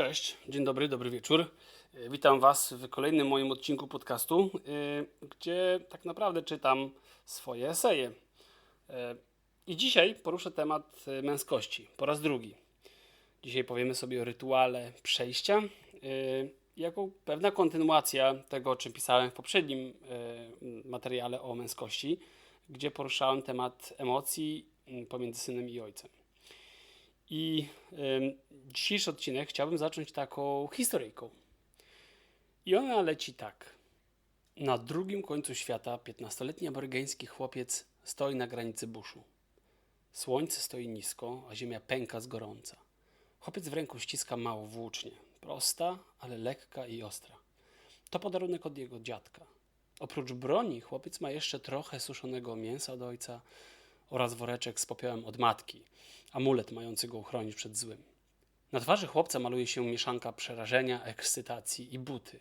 Cześć, dzień dobry, dobry wieczór. E, Witam Was w kolejnym moim odcinku podcastu, e, gdzie tak naprawdę czytam swoje eseje. E, I dzisiaj poruszę temat męskości po raz drugi. Dzisiaj powiemy sobie o rytuale przejścia, jako pewna kontynuacja tego, o czym pisałem w poprzednim materiale o męskości, gdzie poruszałem temat emocji m, pomiędzy synem i ojcem. I dzisiejszy odcinek chciałbym zacząć taką historyjką. I ona leci tak. Na drugim końcu świata 15-letni amerykański chłopiec stoi na granicy buszu. Słońce stoi nisko, a ziemia pęka z gorąca. Chłopiec w ręku ściska małą włócznię. Prosta, ale lekka i ostra. To podarunek od jego dziadka. Oprócz broni chłopiec ma jeszcze trochę suszonego mięsa od ojca oraz woreczek z popiołem od matki, amulet mający go uchronić przed złym. Na twarzy chłopca maluje się mieszanka przerażenia, ekscytacji i buty.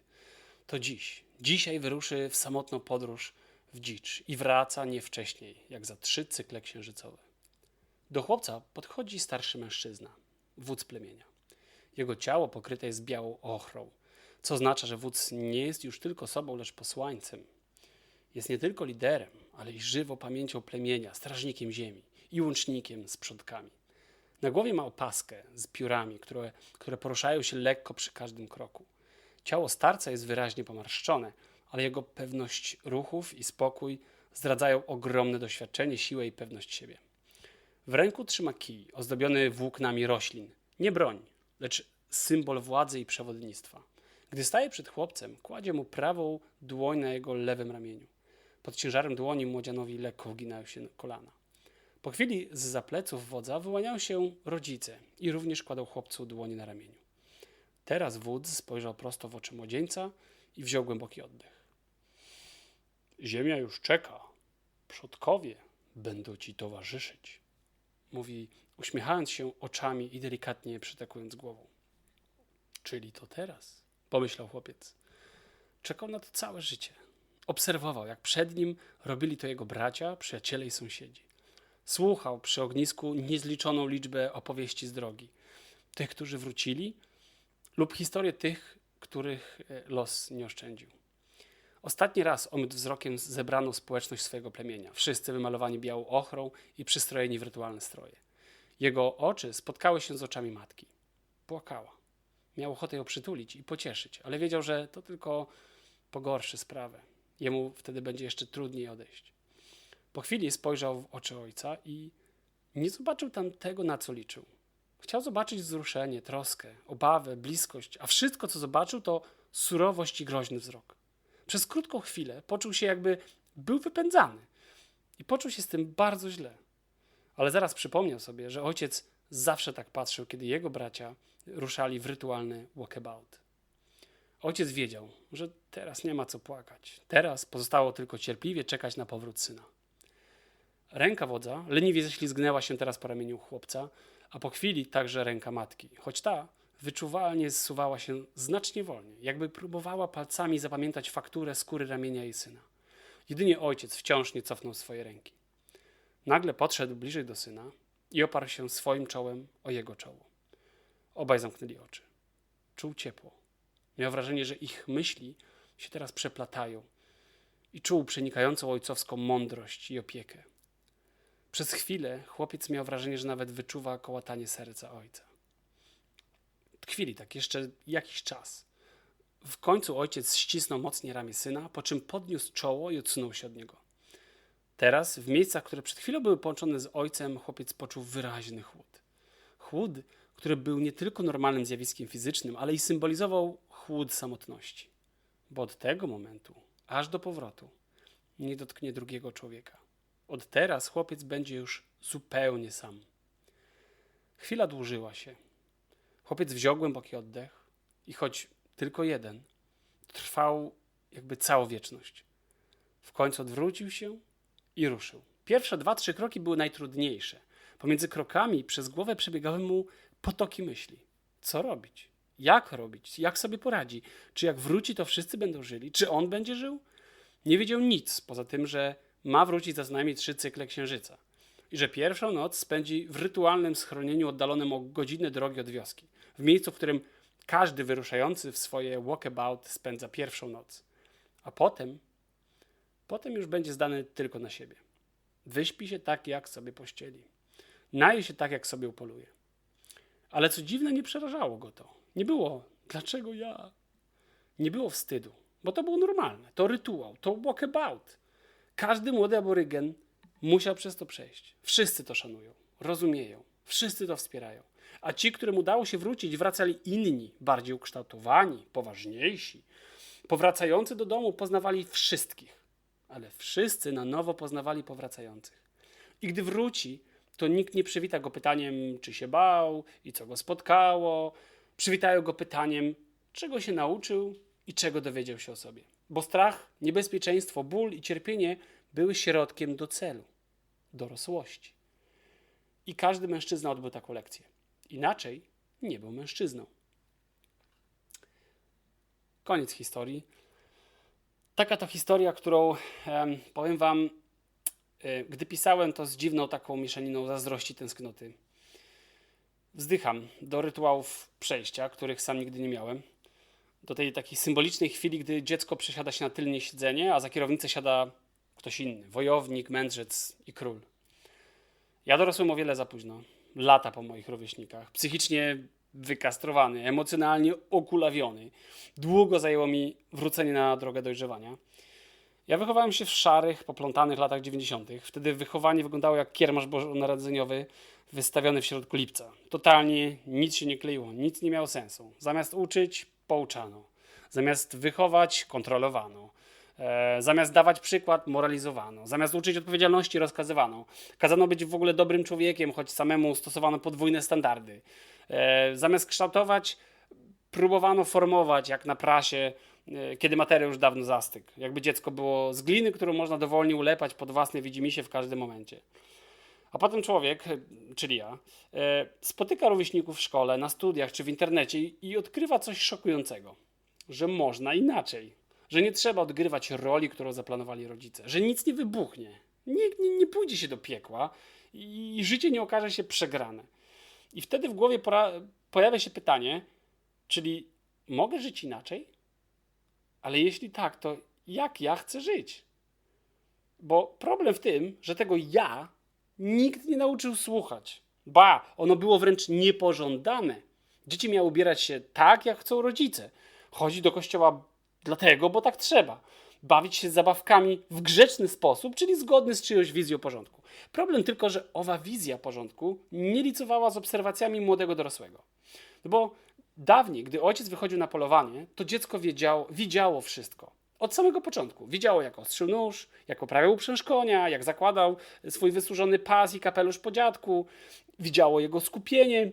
To dziś. Dzisiaj wyruszy w samotną podróż w dzicz i wraca nie wcześniej, jak za trzy cykle księżycowe. Do chłopca podchodzi starszy mężczyzna, wódz plemienia. Jego ciało pokryte jest białą ochrą, co oznacza, że wódz nie jest już tylko sobą, lecz posłańcem. Jest nie tylko liderem, ale i żywą pamięcią plemienia, strażnikiem ziemi i łącznikiem z przodkami. Na głowie ma opaskę z piórami, które, które poruszają się lekko przy każdym kroku. Ciało starca jest wyraźnie pomarszczone, ale jego pewność ruchów i spokój zdradzają ogromne doświadczenie, siłę i pewność siebie. W ręku trzyma kij ozdobiony włóknami roślin. Nie broń, lecz symbol władzy i przewodnictwa. Gdy staje przed chłopcem, kładzie mu prawą dłoń na jego lewym ramieniu. Pod ciężarem dłoni młodzianowi lekko uginają się kolana. Po chwili z zapleców wodza wyłaniają się rodzice i również kładą chłopcu dłonie na ramieniu. Teraz wódz spojrzał prosto w oczy młodzieńca i wziął głęboki oddech. Ziemia już czeka. Przodkowie będą ci towarzyszyć. Mówi, uśmiechając się oczami i delikatnie przytakując głową. Czyli to teraz, pomyślał chłopiec. Czekał na to całe życie. Obserwował, jak przed nim robili to jego bracia, przyjaciele i sąsiedzi. Słuchał przy ognisku niezliczoną liczbę opowieści z drogi. Tych, którzy wrócili, lub historię tych, których e, los nie oszczędził. Ostatni raz omył wzrokiem zebraną społeczność swojego plemienia. Wszyscy wymalowani białą ochrą i przystrojeni w rytualne stroje. Jego oczy spotkały się z oczami matki. Płakała. Miał ochotę ją przytulić i pocieszyć, ale wiedział, że to tylko pogorszy sprawę. Jemu wtedy będzie jeszcze trudniej odejść. Po chwili spojrzał w oczy ojca i nie zobaczył tam tego, na co liczył. Chciał zobaczyć wzruszenie, troskę, obawę, bliskość, a wszystko, co zobaczył, to surowość i groźny wzrok. Przez krótką chwilę poczuł się, jakby był wypędzany i poczuł się z tym bardzo źle. Ale zaraz przypomniał sobie, że ojciec zawsze tak patrzył, kiedy jego bracia ruszali w rytualny walkabout. Ojciec wiedział, że teraz nie ma co płakać. Teraz pozostało tylko cierpliwie czekać na powrót syna. Ręka wodza leniwie ześlizgnęła się teraz po ramieniu chłopca, a po chwili także ręka matki, choć ta wyczuwalnie zsuwała się znacznie wolniej, jakby próbowała palcami zapamiętać fakturę skóry ramienia jej syna. Jedynie ojciec wciąż nie cofnął swojej ręki. Nagle podszedł bliżej do syna i oparł się swoim czołem o jego czoło. Obaj zamknęli oczy. Czuł ciepło. Miał wrażenie, że ich myśli się teraz przeplatają i czuł przenikającą ojcowską mądrość i opiekę. Przez chwilę chłopiec miał wrażenie, że nawet wyczuwa kołatanie serca ojca. Tkwili tak jeszcze jakiś czas. W końcu ojciec ścisnął mocniej ramię syna, po czym podniósł czoło i odsunął się od niego. Teraz, w miejscach, które przed chwilą były połączone z ojcem, chłopiec poczuł wyraźny chłód. Chłód, który był nie tylko normalnym zjawiskiem fizycznym, ale i symbolizował chłód samotności. Bo od tego momentu, aż do powrotu, nie dotknie drugiego człowieka. Od teraz chłopiec będzie już zupełnie sam. Chwila dłużyła się. Chłopiec wziął głęboki oddech i choć tylko jeden, trwał jakby całą wieczność. W końcu odwrócił się i ruszył. Pierwsze dwa, trzy kroki były najtrudniejsze. Pomiędzy krokami przez głowę przebiegały mu potoki myśli. Co robić? Jak robić? Jak sobie poradzi? Czy jak wróci, to wszyscy będą żyli? Czy on będzie żył? Nie wiedział nic, poza tym, że ma wrócić za co najmniej trzy cykle księżyca. I że pierwszą noc spędzi w rytualnym schronieniu oddalonym o godzinę drogi od wioski. W miejscu, w którym Każdy wyruszający w swoje walkabout spędza pierwszą noc, a potem, potem już będzie zdany tylko na siebie. Wyśpi się tak, jak sobie pościeli. Naje się tak, jak sobie upoluje. Ale co dziwne, nie przerażało go to. Nie było, dlaczego ja? Nie było wstydu, bo to było normalne. To rytuał, to walkabout. Każdy młody aborygen musiał przez to przejść. Wszyscy to szanują, rozumieją, wszyscy to wspierają. A ci, którym udało się wrócić, wracali inni, bardziej ukształtowani, poważniejsi. Powracający do domu poznawali wszystkich, ale wszyscy na nowo poznawali powracających. I gdy wróci, to nikt nie przywita go pytaniem, czy się bał i co go spotkało. Przywitają go pytaniem, czego się nauczył i czego dowiedział się o sobie. Bo strach, niebezpieczeństwo, ból i cierpienie były środkiem do celu dorosłości. I każdy mężczyzna odbył taką lekcję. Inaczej nie był mężczyzną. Koniec historii. Taka to historia, którą em, powiem Wam, e, gdy pisałem to z dziwną taką mieszaniną zazdrości, tęsknoty. Wzdycham do rytuałów przejścia, których sam nigdy nie miałem. Do tej takiej symbolicznej chwili, gdy dziecko przesiada się na tylnie siedzenie, a za kierownicę siada ktoś inny wojownik, mędrzec i król. Ja dorosłem o wiele za późno, lata po moich rówieśnikach, psychicznie wykastrowany, emocjonalnie okulawiony. Długo zajęło mi wrócenie na drogę dojrzewania. Ja wychowałem się w szarych, poplątanych latach 90. Wtedy wychowanie wyglądało jak kiermasz bożonarodzeniowy wystawiony w środku lipca. Totalnie nic się nie kleiło, nic nie miało sensu. Zamiast uczyć, pouczano. Zamiast wychować, kontrolowano. E, zamiast dawać przykład, moralizowano. Zamiast uczyć odpowiedzialności, rozkazywano. Kazano być w ogóle dobrym człowiekiem, choć samemu stosowano podwójne standardy. E, zamiast kształtować, próbowano formować, jak na prasie, e, kiedy materiał już dawno zastygł. Jakby dziecko było z gliny, którą można dowolnie ulepać pod własne widzimisię w każdym momencie. A potem człowiek, czyli ja, e, spotyka rówieśników w szkole, na studiach czy w internecie i odkrywa coś szokującego, że można inaczej, że nie trzeba odgrywać roli, którą zaplanowali rodzice, że nic nie wybuchnie, nikt nie, nie pójdzie się do piekła i życie nie okaże się przegrane. I wtedy w głowie pojawia się pytanie, czyli mogę żyć inaczej? Ale jeśli tak, to jak ja chcę żyć? Bo problem w tym, że tego ja nikt nie nauczył słuchać. Ba, ono było wręcz niepożądane. Dzieci miały ubierać się tak, jak chcą rodzice. Chodzić do kościoła dlatego, bo tak trzeba. Bawić się zabawkami w grzeczny sposób, czyli zgodny z czyjąś wizją porządku. Problem tylko, że owa wizja porządku nie licowała z obserwacjami młodego dorosłego. No bo dawniej, gdy ojciec wychodził na polowanie, to dziecko wiedziało, widziało wszystko. Od samego początku. Widziało, jak ostrzył nóż, jak poprawiał uprzęż konia, jak zakładał swój wysłużony pas i kapelusz po dziadku. Widziało jego skupienie.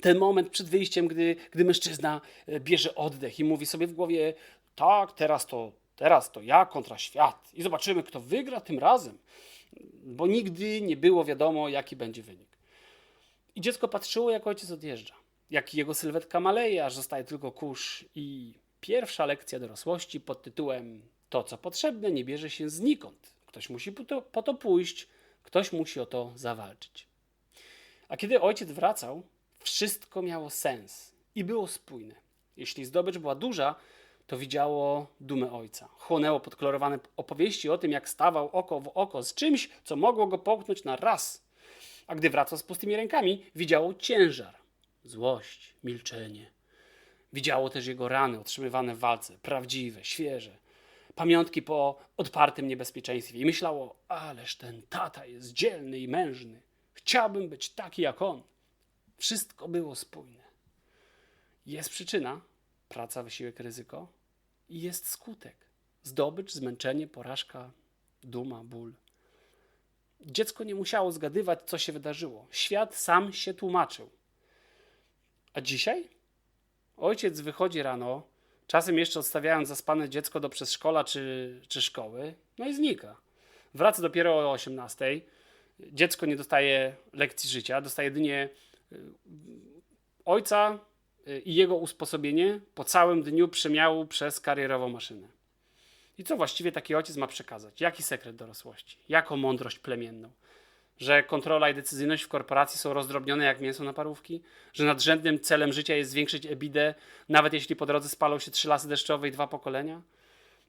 Ten moment przed wyjściem, gdy, gdy mężczyzna e, bierze oddech i mówi sobie w głowie: Tak, teraz to, teraz to ja kontra świat. I zobaczymy, kto wygra tym razem. Bo nigdy nie było wiadomo, jaki będzie wynik. I dziecko patrzyło, jak ojciec odjeżdża. Jak jego sylwetka maleje, aż zostaje tylko kurz i Pierwsza lekcja dorosłości pod tytułem To, co potrzebne, nie bierze się znikąd. Ktoś musi po to, po to pójść, ktoś musi o to zawalczyć. A kiedy ojciec wracał, wszystko miało sens i było spójne. Jeśli zdobycz była duża, to widziało dumę ojca. Chłonęło podkolorowane opowieści o tym, jak stawał oko w oko z czymś, co mogło go połknąć na raz. A gdy wracał z pustymi rękami, widziało ciężar, złość, milczenie, Widziało też jego rany otrzymywane w walce, prawdziwe, świeże. Pamiątki po odpartym niebezpieczeństwie. I myślało, ależ ten tata jest dzielny i mężny. Chciałbym być taki jak on. Wszystko było spójne. Jest przyczyna, praca, wysiłek, ryzyko i jest skutek. Zdobycz, zmęczenie, porażka, duma, ból. Dziecko nie musiało zgadywać, co się wydarzyło. Świat sam się tłumaczył. A dzisiaj? Ojciec wychodzi rano, czasem jeszcze odstawiając zaspane dziecko do przedszkola czy, czy szkoły, no i znika. Wraca dopiero o 18. Dziecko nie dostaje lekcji życia, dostaje jedynie y, ojca y, i jego usposobienie po całym dniu przemiału przez karierową maszynę. I co właściwie taki ojciec ma przekazać? Jaki sekret dorosłości? Jaką mądrość plemienną? Że kontrola i decyzyjność w korporacji są rozdrobnione jak mięso na parówki? Że nadrzędnym celem życia jest zwiększyć ebidę, nawet jeśli po drodze spalą się trzy lasy deszczowe i dwa pokolenia?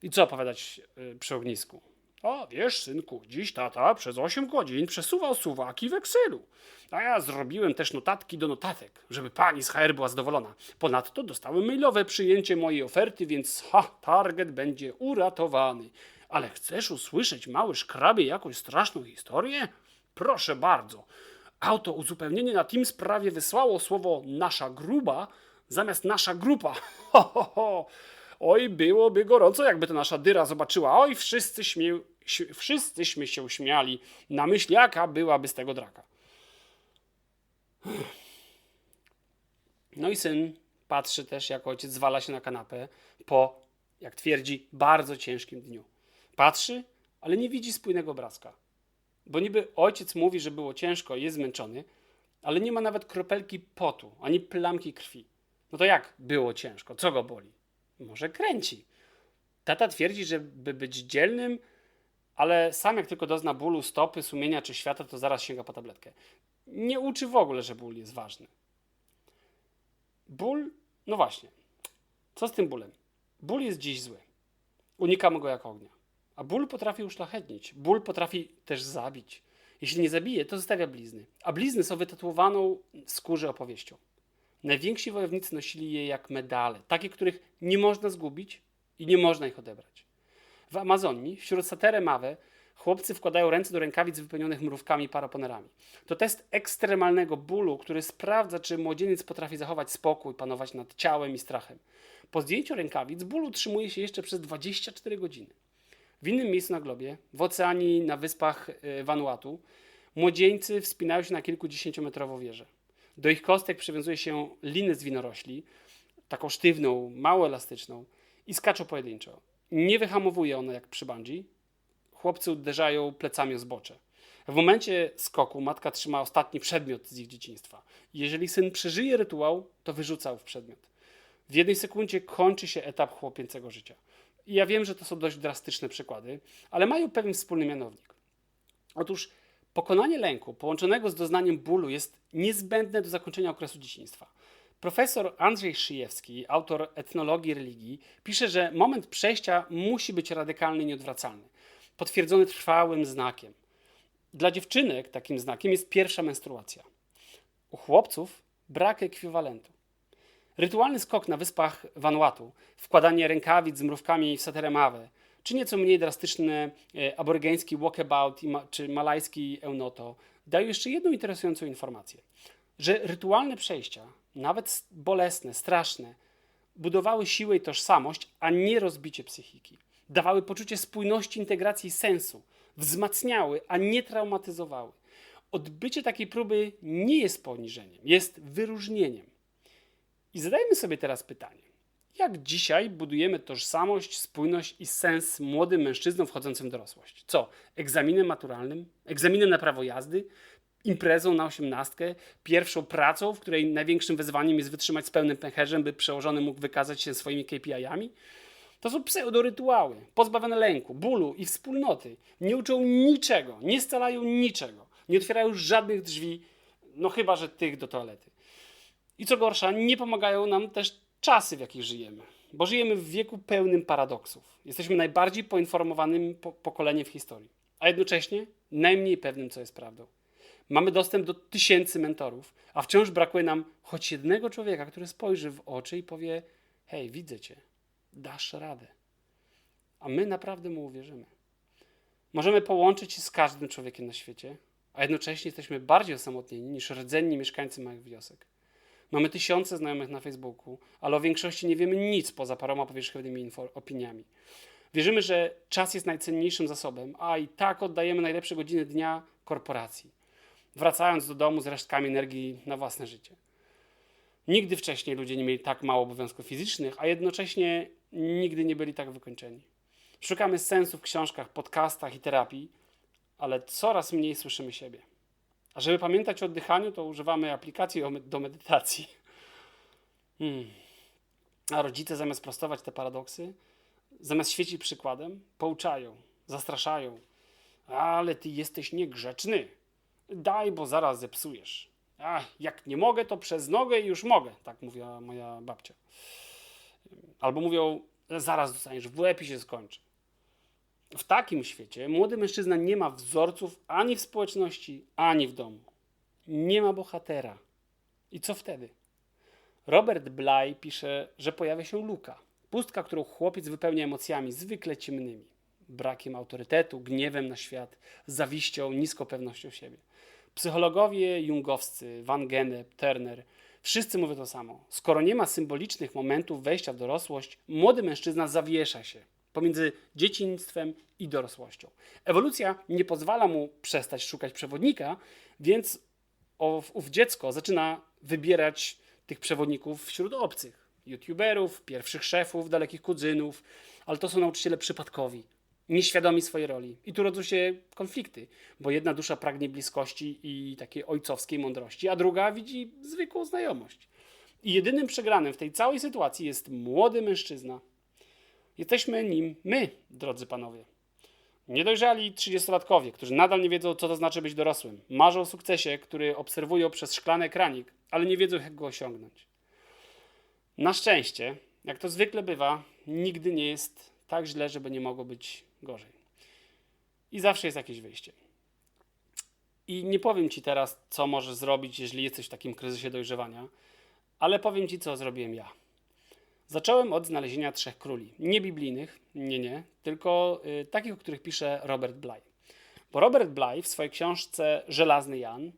I co opowiadać yy, przy ognisku? O, wiesz, synku, dziś tata przez 8 godzin przesuwał suwaki w Excelu. A ja zrobiłem też notatki do notatek, żeby pani z HR była zadowolona. Ponadto dostałem mailowe przyjęcie mojej oferty, więc ha, target będzie uratowany. Ale chcesz usłyszeć, mały szkrabie, jakąś straszną historię? Proszę bardzo. Auto uzupełnienie na Teams prawie wysłało słowo nasza gruba zamiast nasza grupa. Ho, ho, ho. Oj, byłoby gorąco, jakby to nasza dyra zobaczyła. Oj, wszyscy, wszyscyśmy się śmiali na myśl, jaka byłaby z tego draka. No i syn patrzy też, jak ojciec zwala się na kanapę po, jak twierdzi, bardzo ciężkim dniu. Patrzy, ale nie widzi spójnego obrazka. Bo niby ojciec mówi, że było ciężko jest zmęczony, ale nie ma nawet kropelki potu, ani plamki krwi. No to jak było ciężko? Co go boli? Może kręci. Tata twierdzi, że by być dzielnym, ale sam jak tylko dozna bólu stopy, sumienia czy świata, to zaraz sięga po tabletkę. Nie uczy w ogóle, że ból jest ważny. Ból, no właśnie. Co z tym bólem? Ból jest dziś zły. Unikamy go jak ognia. A ból potrafi uszlachetnić. Ból potrafi też zabić. Jeśli nie zabije, to zostawia blizny. A blizny są wytatuowaną w skórze opowieścią. Najwięksi wojownicy nosili je jak medale, takie, których nie można zgubić i nie można ich odebrać. W Amazonii, wśród satere mawe, chłopcy wkładają ręce do rękawic wypełnionych mrówkami i paraponerami. To test ekstremalnego bólu, który sprawdza, czy młodzieniec potrafi zachować spokój, panować nad ciałem i strachem. Po zdjęciu rękawic ból utrzymuje się jeszcze przez 24 godziny. W innym miejscu na globie, w oceanii na wyspach y, Vanuatu, młodzieńcy wspinają się na kilkudziesięciometrową wieżę. Do ich kostek przywiązuje się liny z winorośli, taką sztywną, mało elastyczną i skaczą pojedynczo. Nie wyhamowuje ona jak przy bungee. Chłopcy uderzają plecami o zbocze. W momencie skoku matka trzyma ostatni przedmiot z ich dzieciństwa. Jeżeli syn przeżyje rytuał, to wyrzucał w przedmiot. W jednej sekundzie kończy się etap chłopięcego życia. I ja wiem, że to są dość drastyczne przykłady, ale mają pewien wspólny mianownik. Otóż Pokonanie lęku połączonego z doznaniem bólu jest niezbędne do zakończenia okresu dzieciństwa. Profesor Andrzej Szyjewski, autor etnologii religii, pisze, że moment przejścia musi być radykalny i nieodwracalny, potwierdzony trwałym znakiem. Dla dziewczynek takim znakiem jest pierwsza menstruacja. U chłopców brak ekwiwalentu. Rytualny skok na wyspach Vanuatu, wkładanie rękawic z mrówkami w sateremawę, czy nieco mniej drastyczny e, aborygeński walkabout czy malajski eunoto dają jeszcze jedną interesującą informację, że rytualne przejścia, nawet bolesne, straszne, budowały siłę i tożsamość, a nie rozbicie psychiki. Dawały poczucie spójności, integracji i sensu, wzmacniały, a nie traumatyzowały. Odbycie takiej próby nie jest poniżeniem, jest wyróżnieniem. I zadajmy sobie teraz pytanie jak dzisiaj budujemy tożsamość, spójność i sens młodym mężczyznom wchodzącym w dorosłość? Co? Egzaminem maturalnym? Egzaminem na prawo jazdy? Imprezą na osiemnastkę? Pierwszą pracą, w której największym wyzwaniem jest wytrzymać z pełnym pęcherzem, by przełożony mógł wykazać się swoimi KPI-ami? To są pseudorytuały, pozbawione lęku, bólu i wspólnoty. Nie uczą niczego, nie scalają niczego, nie otwierają żadnych drzwi, no chyba, że tych do toalety. I co gorsza, nie pomagają nam też czasy, w jakich żyjemy. Bo żyjemy w wieku pełnym paradoksów. Jesteśmy najbardziej poinformowanym po pokoleniem w historii, a jednocześnie najmniej pewnym, co jest prawdą. Mamy dostęp do tysięcy mentorów, a wciąż brakuje nam choć jednego człowieka, który spojrzy w oczy i powie: Hej, widzę cię, dasz radę. A my naprawdę mu uwierzymy. Możemy połączyć się z każdym człowiekiem na świecie, a jednocześnie jesteśmy bardziej osamotnieni niż rdzenni mieszkańcy małych wiosek. Mamy tysiące znajomych na Facebooku, ale o większości nie wiemy nic poza paroma powierzchownymi opiniami. Wierzymy, że czas jest najcenniejszym zasobem, a i tak oddajemy najlepsze godziny dnia korporacji, wracając do domu z resztkami energii na własne życie. Nigdy wcześniej ludzie nie mieli tak mało obowiązków fizycznych, a jednocześnie nigdy nie byli tak wykończeni. Szukamy sensu w książkach, podcastach i terapii, ale coraz mniej słyszymy siebie. A żeby pamiętać o oddychaniu, to używamy aplikacji do medytacji. Hmm. A rodzice zamiast prostować te paradoksy, zamiast świecić przykładem, pouczają, zastraszają. Ale ty jesteś niegrzeczny. Daj, bo zaraz zepsujesz. A, jak nie mogę, to przez nogę i już mogę, tak mówiła moja babcia. Albo mówią, zaraz dostaniesz w łeb i się skończy. W takim świecie młody mężczyzna nie ma wzorców ani w społeczności, ani w domu. Nie ma bohatera. I co wtedy? Robert Bly pisze, że pojawia się luka. Pustka, którą chłopiec wypełnia emocjami zwykle ciemnymi. Brakiem autorytetu, gniewem na świat, zawiścią, niską pewnością siebie. Psychologowie jungowscy, Van Gennep, Turner, wszyscy mówią to samo. Skoro nie ma symbolicznych momentów wejścia w dorosłość, młody mężczyzna zawiesza się pomiędzy dzieciństwem i dorosłością. Ewolucja nie pozwala mu przestać szukać przewodnika, więc ów dziecko zaczyna wybierać tych przewodników wśród obcych. YouTuberów, pierwszych szefów, dalekich kuzynów, ale to są nauczyciele przypadkowi, nieświadomi swojej roli. I tu rodzą się konflikty, bo jedna dusza pragnie bliskości i takiej ojcowskiej mądrości, a druga widzi zwykłą znajomość. I jedynym przegranym w tej całej sytuacji jest młody mężczyzna. Jesteśmy nim my, drodzy panowie. Niedojrzali trzydziestolatkowie, którzy nadal nie wiedzą, co to znaczy być dorosłym. Marzą o sukcesie, który obserwują przez szklany ekranik, ale nie wiedzą, jak go osiągnąć. Na szczęście, jak to zwykle bywa, nigdy nie jest tak źle, żeby nie mogło być gorzej. I zawsze jest jakieś wyjście. I nie powiem Ci teraz, co możesz zrobić, jeżeli jesteś w takim kryzysie dojrzewania, ale powiem Ci, co zrobiłem ja. Zacząłem od znalezienia trzech króli. Nie biblijnych, nie, nie, tylko y, takich, o których pisze Robert Bly. Bo Robert Bly w swojej książce Żelazny Jan, y,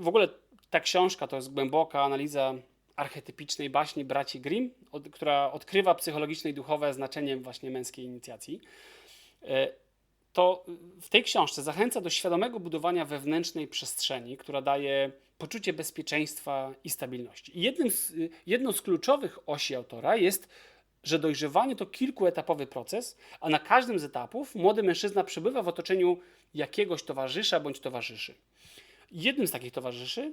w ogóle ta książka to jest głęboka analiza archetypicznej baśni braci Grimm, od, która odkrywa psychologiczne i duchowe znaczenie właśnie męskiej inicjacji. Y, to w tej książce zachęca do świadomego budowania wewnętrznej przestrzeni, która daje poczucie bezpieczeństwa i stabilności. I z, jedną z kluczowych osi autora jest, że dojrzewanie to kilkuetapowy proces, a na każdym z etapów młody mężczyzna przebywa w otoczeniu jakiegoś towarzysza bądź towarzyszy. Jednym z takich towarzyszy,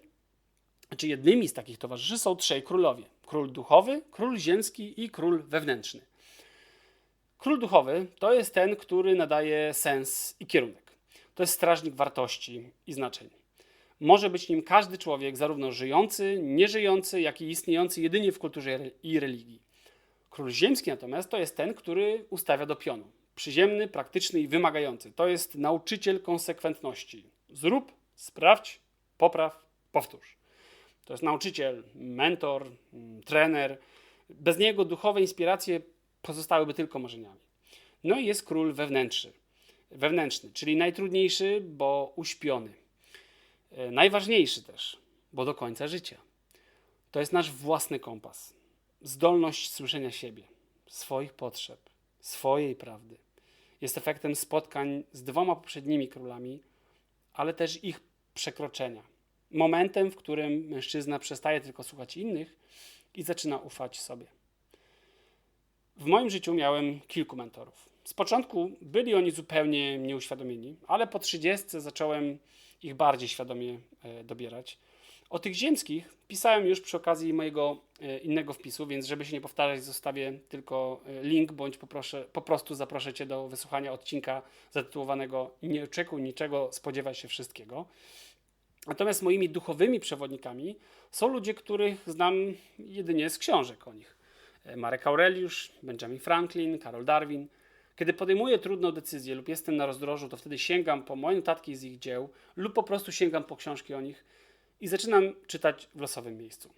czy jednymi z takich towarzyszy są trzej królowie: król duchowy, król ziemski i król wewnętrzny. Król duchowy to jest ten, który nadaje sens i kierunek. To jest strażnik wartości i znaczeń. Może być nim każdy człowiek, zarówno żyjący, nieżyjący, jak i istniejący jedynie w kulturze i religii. Król ziemski natomiast to jest ten, który ustawia do pionu. Przyziemny, praktyczny i wymagający. To jest nauczyciel konsekwentności. Zrób, sprawdź, popraw, powtórz. To jest nauczyciel, mentor, mm, trener. Bez niego duchowe inspiracje pozostałyby tylko marzeniami. No i jest król wewnętrzny, wewnętrzny, czyli najtrudniejszy, bo uśpiony. E, najważniejszy też, bo do końca życia. To jest nasz własny kompas. Zdolność słyszenia siebie, swoich potrzeb, swojej prawdy. Jest efektem spotkań z dwoma poprzednimi królami, ale też ich przekroczenia. Momentem, w którym mężczyzna przestaje tylko słuchać innych i zaczyna ufać sobie. W moim życiu miałem kilku mentorów. Z początku byli oni zupełnie nieuświadomieni, ale po 30 zacząłem ich bardziej świadomie e, dobierać. O tych ziemskich pisałem już przy okazji mojego e, innego wpisu, więc żeby się nie powtarzać, zostawię tylko e, link, bądź poproszę, po prostu zaproszę Cię do wysłuchania odcinka zatytułowanego Nie oczekuj niczego, spodziewaj się wszystkiego. Natomiast moimi duchowymi przewodnikami są ludzie, których znam jedynie z książek o nich. Marek Aureliusz, Benjamin Franklin, Karol Darwin. Kiedy podejmuję trudną decyzję lub jestem na rozdrożu, to wtedy sięgam po moje notatki z ich dzieł lub po prostu sięgam po książki o nich i zaczynam czytać w losowym miejscu.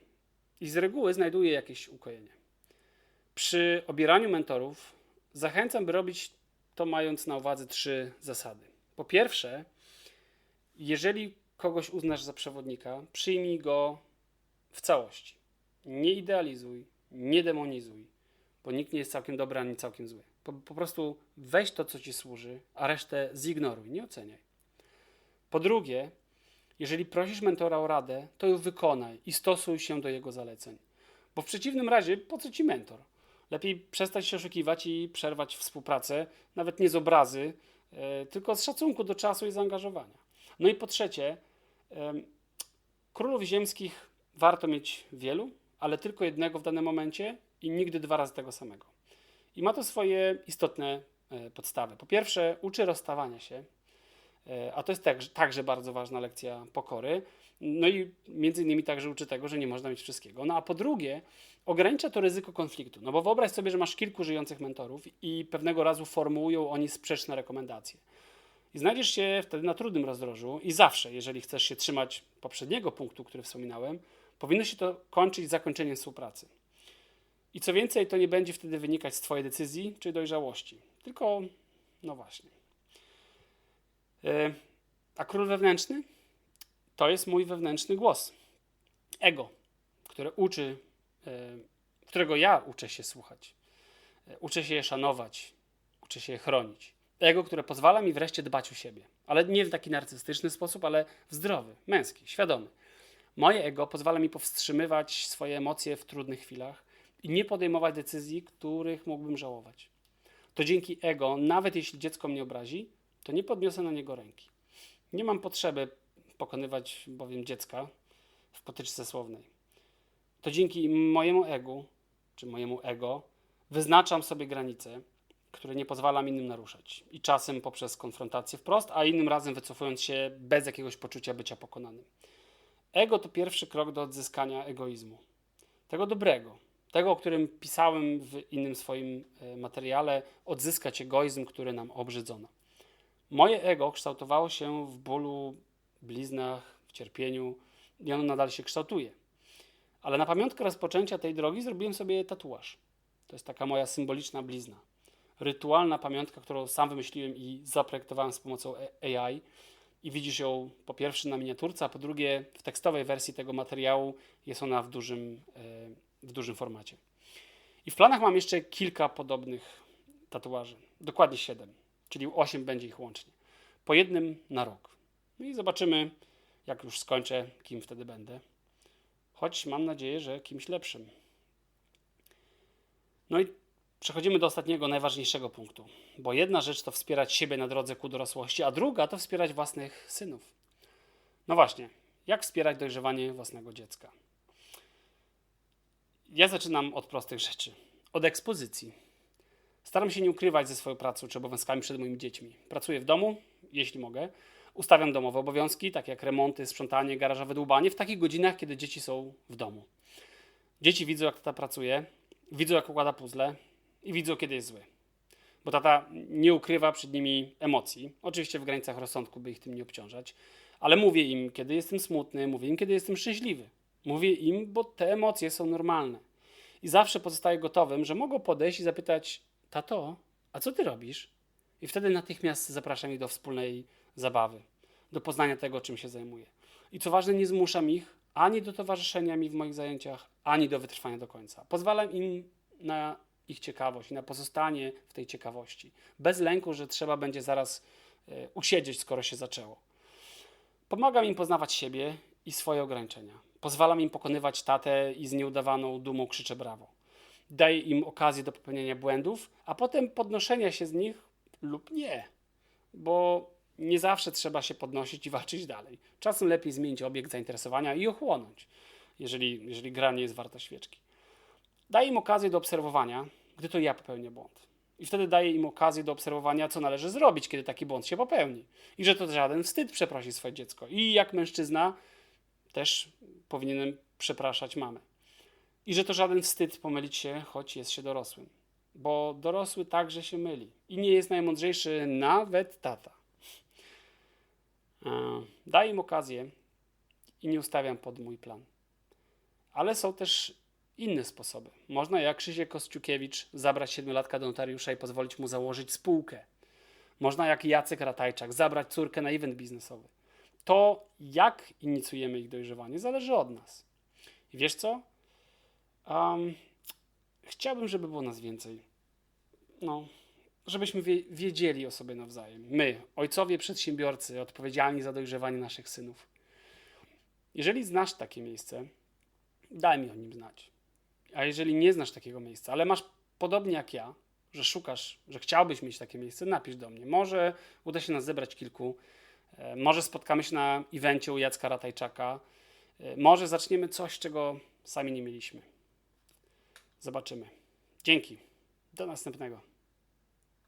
I z reguły znajduję jakieś ukojenie. Przy obieraniu mentorów zachęcam, by robić to mając na uwadze trzy zasady. Po pierwsze, jeżeli kogoś uznasz za przewodnika, przyjmij go w całości. Nie idealizuj, nie demonizuj, bo nikt nie jest całkiem dobry ani całkiem zły. Po, po prostu weź to, co ci służy, a resztę zignoruj, nie oceniaj. Po drugie, jeżeli prosisz mentora o radę, to ją wykonaj i stosuj się do jego zaleceń. Bo w przeciwnym razie, po co ci mentor? Lepiej przestać się oszukiwać i przerwać współpracę, nawet nie z obrazy, yy, tylko z szacunku do czasu i zaangażowania. No i po trzecie, królów ziemskich warto mieć wielu, ale tylko jednego w danym momencie i nigdy dwa razy tego samego. I ma to swoje istotne e, podstawy. Po pierwsze, uczy rozstawania się. E, A to jest także, także bardzo ważna lekcja pokory. No i między innymi także uczy tego, że nie można mieć wszystkiego. No a po drugie, ogranicza to ryzyko konfliktu. No bo wyobraź sobie, że masz kilku żyjących mentorów i pewnego razu formułują oni sprzeczne rekomendacje. I znajdziesz się wtedy na trudnym rozdrożu i zawsze, jeżeli chcesz się trzymać poprzedniego punktu, który wspominałem, powinno się to kończyć zakończeniem współpracy. I co więcej, to nie będzie wtedy wynikać z Twojej decyzji czy dojrzałości, tylko, no właśnie. E, A król wewnętrzny? To jest mój wewnętrzny głos. Ego, które uczy, e, którego ja uczę się słuchać. E, Uczę się je szanować, uczę się je chronić. Ego, które pozwala mi wreszcie dbać o siebie. Ale nie w taki narcystyczny sposób, ale w zdrowy, męski, świadomy. Moje ego pozwala mi powstrzymywać swoje emocje w trudnych chwilach i nie podejmować decyzji, których mógłbym żałować. To dzięki ego, nawet jeśli dziecko mnie obrazi, to nie podniosę na niego ręki. Nie mam potrzeby pokonywać bowiem dziecka w potyczce słownej. To dzięki mojemu egu, czy mojemu ego, wyznaczam sobie granice, które nie pozwalam innym naruszać. I czasem poprzez konfrontację wprost, a innym razem wycofując się bez jakiegoś poczucia bycia pokonanym. Ego to pierwszy krok do odzyskania egoizmu. Tego dobrego, tego, o którym pisałem w innym swoim e, materiale, odzyskać egoizm, który nam obrzydzono. Moje ego kształtowało się w bólu, bliznach, w cierpieniu i ono nadal się kształtuje. Ale na pamiątkę rozpoczęcia tej drogi zrobiłem sobie tatuaż. To jest taka moja symboliczna blizna. Rytualna pamiątka, którą sam wymyśliłem i zaprojektowałem z pomocą AI. I widzisz ją po pierwsze na miniaturce, a po drugie w tekstowej wersji tego materiału jest ona w dużym, e, w dużym formacie. I w planach mam jeszcze kilka podobnych tatuaży. Dokładnie 7, czyli 8 będzie ich łącznie. Po jednym na rok. No i zobaczymy, jak już skończę, kim wtedy będę. Choć mam nadzieję, że kimś lepszym. No i przechodzimy do ostatniego, najważniejszego punktu. Bo jedna rzecz to wspierać siebie na drodze ku dorosłości, a druga to wspierać własnych synów. No właśnie, jak wspierać dojrzewanie własnego dziecka? Ja zaczynam od prostych rzeczy. Od ekspozycji. Staram się nie ukrywać ze swoją pracą czy obowiązkami przed moimi dziećmi. Pracuję w domu, jeśli mogę. Ustawiam domowe obowiązki, takie jak remonty, sprzątanie, garażowe dłubanie, w takich godzinach, kiedy dzieci są w domu. Dzieci widzą, jak tata pracuje, widzą, jak układa puzzle i widzą, kiedy jest zły. Bo tata nie ukrywa przed nimi emocji. Oczywiście w granicach rozsądku, by ich tym nie obciążać. Ale mówię im, kiedy jestem smutny, mówię im, kiedy jestem szczęśliwy. Mówię im, bo te emocje są normalne. I zawsze pozostaję gotowym, że mogą podejść i zapytać: Tato, a co ty robisz? I wtedy natychmiast zapraszam ich do wspólnej zabawy, do poznania tego, czym się zajmuję. I co ważne, nie zmuszam ich ani do towarzyszenia mi w moich zajęciach, ani do wytrwania do końca. Pozwalam im na ich ciekawość na pozostanie w tej ciekawości, bez lęku, że trzeba będzie zaraz e, usiedzieć, skoro się zaczęło. Pomagam im poznawać siebie i swoje ograniczenia. Pozwalam im pokonywać tatę i z nieudawaną dumą krzyczę brawo. Daję im okazję do popełnienia błędów, a potem podnoszenia się z nich lub nie, bo nie zawsze trzeba się podnosić i walczyć dalej. Czasem lepiej zmienić obiekt zainteresowania i ochłonąć, jeżeli, jeżeli gra nie jest warta świeczki. Daję im okazję do obserwowania, gdy to ja popełnię błąd. I wtedy daję im okazję do obserwowania, co należy zrobić, kiedy taki błąd się popełni. I że to żaden wstyd przeprosić swoje dziecko. I jak mężczyzna też powinienem przepraszać mamę. I że to żaden wstyd pomylić się, choć jest się dorosłym. Bo dorosły także się myli. I nie jest najmądrzejszy nawet tata. E, Daję im okazję i nie ustawiam pod mój plan. Ale są też inne sposoby. Można jak Krzysiek Kościukiewicz zabrać siedmiolatka do notariusza i pozwolić mu założyć spółkę. Można jak Jacek Ratajczak zabrać córkę na event biznesowy. To, jak inicjujemy ich dojrzewanie, zależy od nas. I wiesz co? Um, chciałbym, żeby było nas więcej. No, żebyśmy wie, wiedzieli o sobie nawzajem. My, ojcowie przedsiębiorcy, odpowiedzialni za dojrzewanie naszych synów. Jeżeli znasz takie miejsce, daj mi o nim znać. A jeżeli nie znasz takiego miejsca, ale masz podobnie jak ja, że szukasz, że chciałbyś mieć takie miejsce, napisz do mnie. Może uda się nas zebrać kilku. E, Może spotkamy się na evencie u Jacka Ratajczaka. E, Może zaczniemy coś, czego sami nie mieliśmy. Zobaczymy. Dzięki. Do następnego.